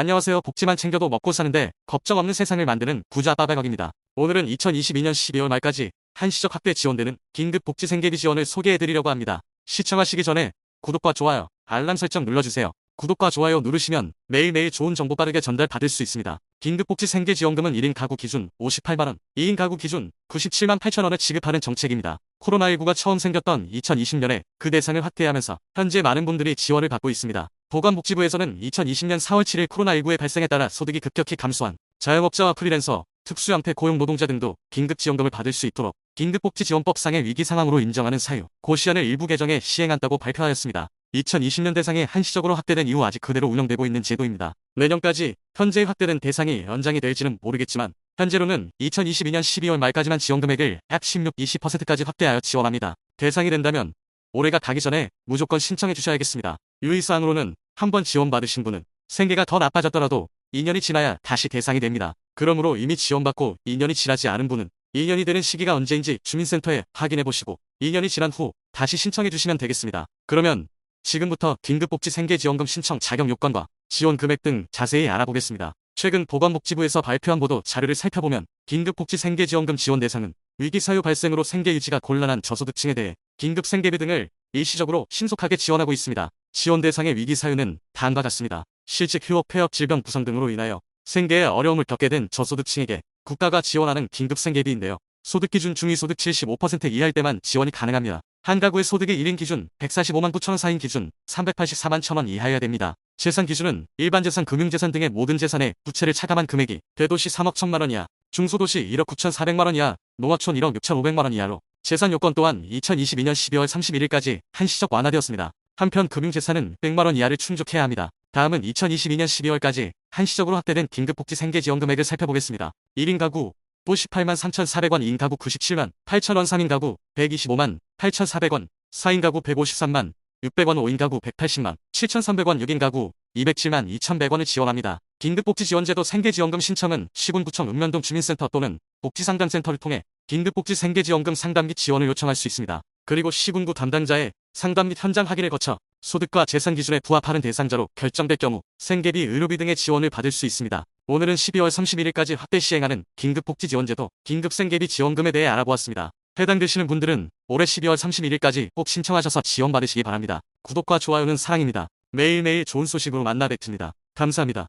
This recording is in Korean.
안녕하세요. 복지만 챙겨도 먹고 사는데 걱정 없는 세상을 만드는 부자 빠백억입니다. 오늘은 2022년 12월 말까지 한시적 확대 지원되는 긴급 복지 생계비 지원을 소개해드리려고 합니다. 시청하시기 전에 구독과 좋아요, 알람 설정 눌러주세요. 구독과 좋아요 누르시면 매일매일 좋은 정보 빠르게 전달받을 수 있습니다. 긴급복지 생계지원금은 1인 가구 기준 58만원, 2인 가구 기준 97만 8천원을 지급하는 정책입니다. 코로나19가 처음 생겼던 2020년에 그 대상을 확대하면서 현재 많은 분들이 지원을 받고 있습니다. 보건복지부에서는 2020년 4월 7일 코로나19의 발생에 따라 소득이 급격히 감소한 자영업자와 프리랜서, 특수형태 고용 노동자 등도 긴급지원금을 받을 수 있도록 긴급복지지원법상의 위기 상황으로 인정하는 사유, 고시안을 일부 개정에 시행한다고 발표하였습니다. 2020년 대상이 한시적으로 확대된 이후 아직 그대로 운영되고 있는 제도입니다. 내년까지 현재 확대된 대상이 연장이 될지는 모르겠지만 현재로는 2022년 12월 말까지만 지원 금액을 약 16, 20%까지 확대하여 지원합니다. 대상이 된다면 올해가 가기 전에 무조건 신청해 주셔야겠습니다. 유의사항으로는 한번 지원받으신 분은 생계가 더 나빠졌더라도 2년이 지나야 다시 대상이 됩니다. 그러므로 이미 지원받고 2년이 지나지 않은 분은 2년이 되는 시기가 언제인지 주민센터에 확인해 보시고 2년이 지난 후 다시 신청해 주시면 되겠습니다. 그러면 지금부터 긴급복지 생계지원금 신청 자격 요건과 지원 금액 등 자세히 알아보겠습니다. 최근 보건복지부에서 발표한 보도 자료를 살펴보면 긴급복지 생계지원금 지원 대상은 위기사유 발생으로 생계 유지가 곤란한 저소득층에 대해 긴급 생계비 등을 일시적으로 신속하게 지원하고 있습니다. 지원 대상의 위기 사유는 다음과 같습니다. 실직, 휴업, 폐업, 질병, 부상 등으로 인하여 생계에 어려움을 겪게 된 저소득층에게 국가가 지원하는 긴급 생계비인데요. 소득 기준 중위소득 75% 이하일 때만 지원이 가능합니다. 한 가구의 소득이 1인 기준 145만 9천원 4인 기준 384만 1천원 이하여야 됩니다. 재산 기준은 일반 재산, 금융재산 등의 모든 재산에 부채를 차감한 금액이 대도시 3억 1천만 원 이하, 중소도시 1억 9천4백만원 이하, 농어촌 1억 6천5백만원 이하로 재산 요건 또한 2022년 12월 31일까지 한시적 완화되었습니다. 한편 금융재산은 100만원 이하를 충족해야 합니다. 다음은 2022년 12월까지 한시적으로 확대된 긴급복지 생계지원 금액을 살펴보겠습니다. 1인 가구 58만 3,400원 2인 가구 97만 8천원 3인 가구 125만 8,400원 4인 가구 153만 600원 5인 가구 180만 7,300원 6인 가구 207만 2,100원을 지원합니다. 긴급복지지원제도 생계지원금 신청은 시군구청 읍면동 주민센터 또는 복지상담센터를 통해 긴급복지 생계지원금 상담 및 지원을 요청할 수 있습니다. 그리고 시군구 담당자의 상담 및 현장 확인을 거쳐 소득과 재산 기준에 부합하는 대상자로 결정될 경우 생계비, 의료비 등의 지원을 받을 수 있습니다. 오늘은 12월 31일까지 확대 시행하는 긴급복지지원제도 긴급생계비 지원금에 대해 알아보았습니다. 해당되시는 분들은 올해 12월 31일까지 꼭 신청하셔서 지원받으시기 바랍니다. 구독과 좋아요는 사랑입니다. 매일매일 좋은 소식으로 만나 뵙습니다. 감사합니다.